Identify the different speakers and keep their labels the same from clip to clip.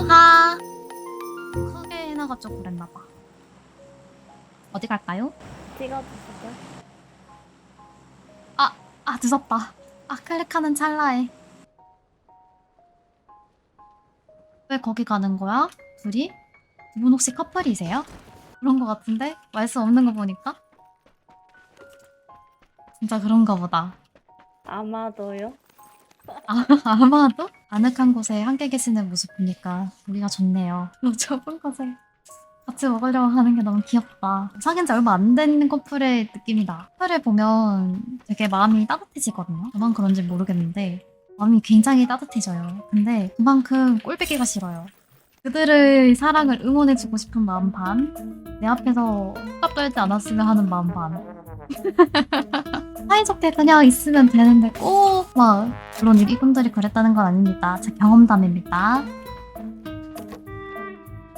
Speaker 1: 유하 크게 해놔가지고 그랬나봐 어디 갈까요?
Speaker 2: 찍어주시죠.
Speaker 1: 아 늦었다 아 클릭하는 찰나에 왜 거기 가는 거야? 둘이? 두분 혹시 커플이세요? 그런 거 같은데? 말씀 없는 거 보니까? 진짜 그런가 보다
Speaker 2: 아마도요.
Speaker 1: 아, 아마도 아늑한 곳에 함께 계시는 모습 보니까 우리가 좋네요. 너 좁은 곳에 같이 먹으려고 하는 게 너무 귀엽다. 사귄 지 얼마 안 된 커플의 느낌이다. 커플을 보면 되게 마음이 따뜻해지거든요. 저만 그런지 모르겠는데 마음이 굉장히 따뜻해져요. 근데 그만큼 꼴배기가 싫어요. 그들의 사랑을 응원해주고 싶은 마음 반, 내 앞에서 깝 떨지 않았으면 하는 마음 반. 사이좋게 그냥 있으면 되는데 꼭 막 물론 이분들이 그랬다는 건 아닙니다. 제 경험담입니다.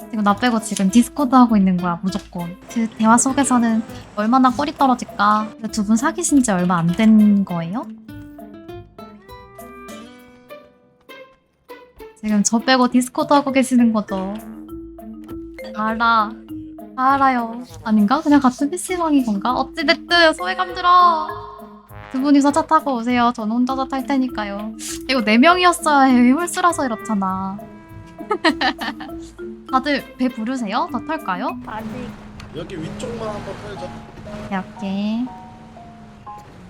Speaker 1: 지금 나 빼고 지금 디스코드 하고 있는 거야 무조건. 그 대화 속에서는 얼마나 꼴이 떨어질까. 두 분 사귀신 지 얼마 안 된 거예요? 지금 저 빼고 디스코드 하고 계시는 거죠. 알아. 다 알아요. 아닌가? 그냥 같은 PC방인 건가? 어찌됐든 소외감 들어. 두 분이서 차 타고 오세요. 저는 혼자서 탈 테니까요. 이거 네 명이었어야 해. 홀수라서 이렇잖아. 다들 배 부르세요? 더 탈까요?
Speaker 2: 아직
Speaker 3: 여기 위쪽만 한번 펴자.
Speaker 1: 이렇게.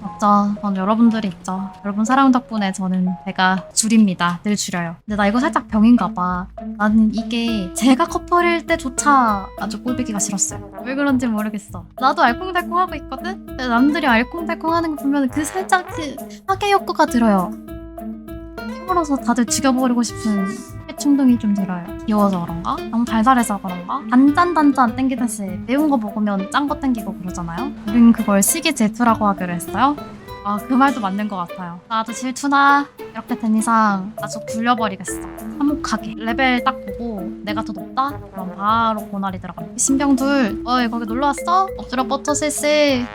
Speaker 1: 맞죠. 전 여러분들이 있죠. 여러분 사랑 덕분에 저는 배가 줄입니다. 늘 줄여요. 근데 나 이거 살짝 병인가 봐. 나는 이게 제가 커플일 때조차 아주 꼴보기가 싫었어요. 왜 그런지 모르겠어. 나도 알콩달콩 하고 있거든? 근데 남들이 알콩달콩 하는 거 보면 그 살짝 그 파괴 효과가 들어요. 힘으로서 다들 죽여버리고 싶은 충동이 좀 들어요. 귀여워서 그런가? 너무 달달해서 그런가? 단짠단짠 땡기듯이 매운 거 먹으면 짠 거 땡기고 그러잖아요. 우린 그걸 시기 질투라고 하기로 했어요. 아, 그 말도 맞는 것 같아요. 나도 질투나 이렇게 된 이상 아주 굴려버리겠어. 화목하게. 레벨 딱 보고 내가 더 높다? 그럼 바로 고날이 들어갑니다. 신병둘, 어이 거기 놀러 왔어? 엎드려 뻗쳐 실시.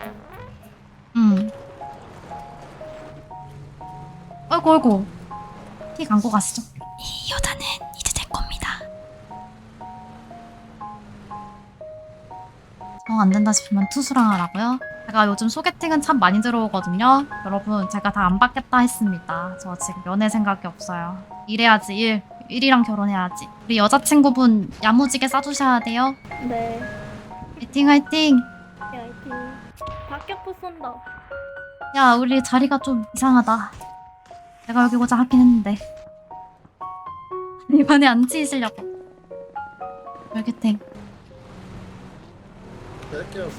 Speaker 1: 음. 아이고 아이고. 티 감고 가시죠. 이 여자는 이제 제 겁니다. 정안 된다 싶으면 투수랑 하라고요? 제가 요즘 소개팅은 참 많이 들어오거든요. 여러분, 제가 다 안 받겠다 했습니다. 저 지금 연애 생각이 없어요. 일해야지, 일. 일이랑 결혼해야지. 우리 여자친구분 야무지게 싸주셔야 돼요.
Speaker 2: 네.
Speaker 1: 화이팅, 화이팅!
Speaker 2: 화이팅. 박격포 쏜다.
Speaker 1: 야, 우리 자리가 좀 이상하다. 내가 여기 오자 하긴 했는데. 이번에 안 치이시려고. 열기탱.
Speaker 3: 뺄게요.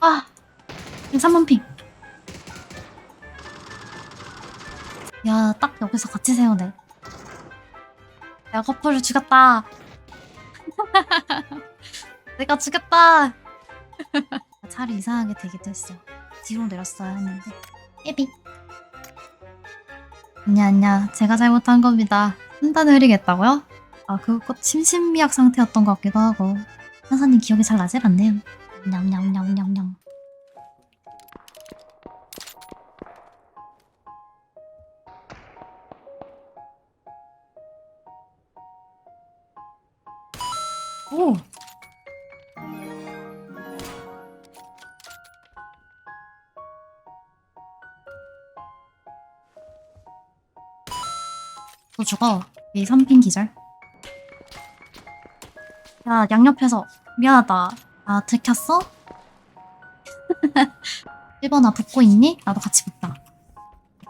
Speaker 1: 아! 3번 핑. 야, 딱 여기서 같이 세우네. 내가 커플을 죽였다. 내가 죽였다. 차를 이상하게 되기도 했어. 뒤로 내렸어야 했는데. 예비. 아냐, 아냐. 제가 잘못한 겁니다. 판단을 흐리겠다고요? 아, 그거 심신미약 상태였던 것 같기도 하고. 한사님 기억이 잘 나질 않네요. 냠냠냠냠냠. 오. 너 죽어. 이 3핀 기절. 야, 양옆에서 미안하다. 아, 들켰어? 1번아, 붙고 있니? 나도 같이 붙다.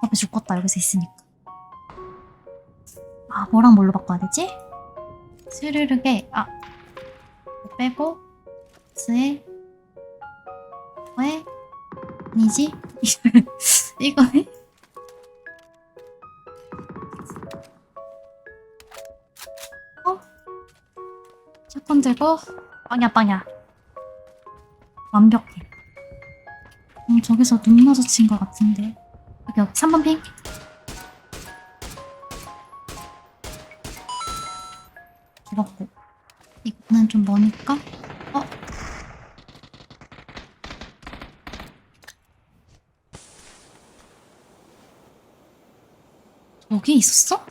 Speaker 1: 앞에 죽겠다, 여기서 있으니까. 아, 뭐랑 뭘로 바꿔야 되지? 스르르게, 아. 이거 빼고, 스에, 왜? 아니지? 이거네? 첫 번째 거 빵야 빵야. 완벽해. 음, 저기서 눈 맞아 친것 같은데. 여기 여기 3번 핑. 죽었고. 이거는 좀 머니까? 어? 여기 있었어?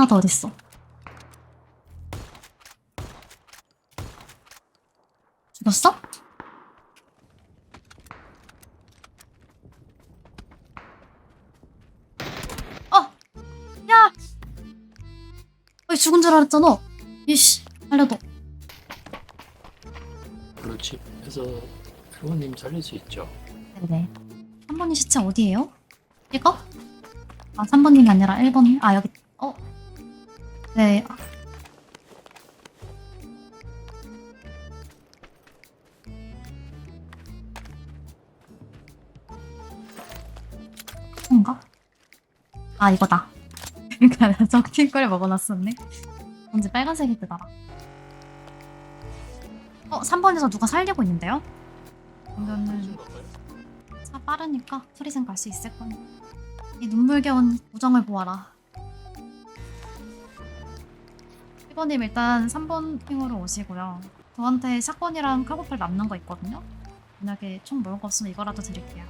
Speaker 1: 하나 더 어딨어? 죽었어? 어! 야! 왜 죽은 줄 알았잖아. 이씨, 살려둬.
Speaker 4: 그렇지. 그래서 회원님 살릴 수 있죠.
Speaker 1: 네네. 3번님 시체 어디예요? 이거? 아, 3번님이 아니라 1번. 아, 여기. 어? 네. 아. 뭔가? 아, 이거다. 그러니까 내가 적힌 걸 먹어놨었네. 뭔지 빨간색이 뜨더라. 어, 3번에서 누가 살리고 있는데요? 그러면은 차 빠르니까 프리즌 갈수 있을 거니. 이 눈물겨운 우정을 보아라. 1번님 일단 3번 핑으로 오시고요. 저한테 샷건이랑 카고팔 남는 거 있거든요. 만약에 총 먹을 거 없으면 이거라도 드릴게요.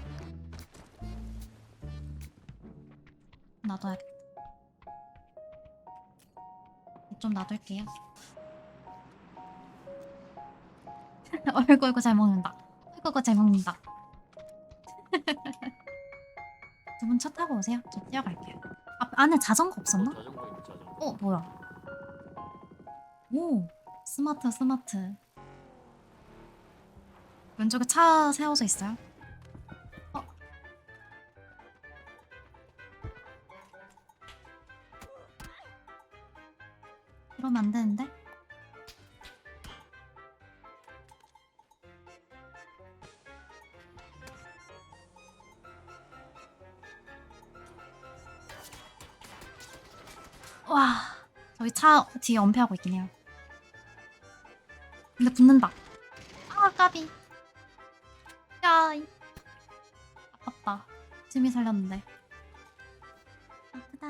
Speaker 1: 놔둬야겠다. 좀 놔둘게요. 어이구 어이구 잘 먹는다. 어이구 어이구 잘 먹는다. 두 분 차 타고 오세요. 저 뛰어갈게요. 앞 안에 자전거 없었나?
Speaker 4: 자전거 있는 자전거.
Speaker 1: 어 뭐야? 오 스마트 스마트. 왼쪽에 차 세워져 있어요. 어. 그러면 안 되는데? 와 저기 차 뒤에 엄폐하고 있긴 해요. 근데 붙는다. 아 까비. 야 아깝다. 심히 살렸는데. 아프다.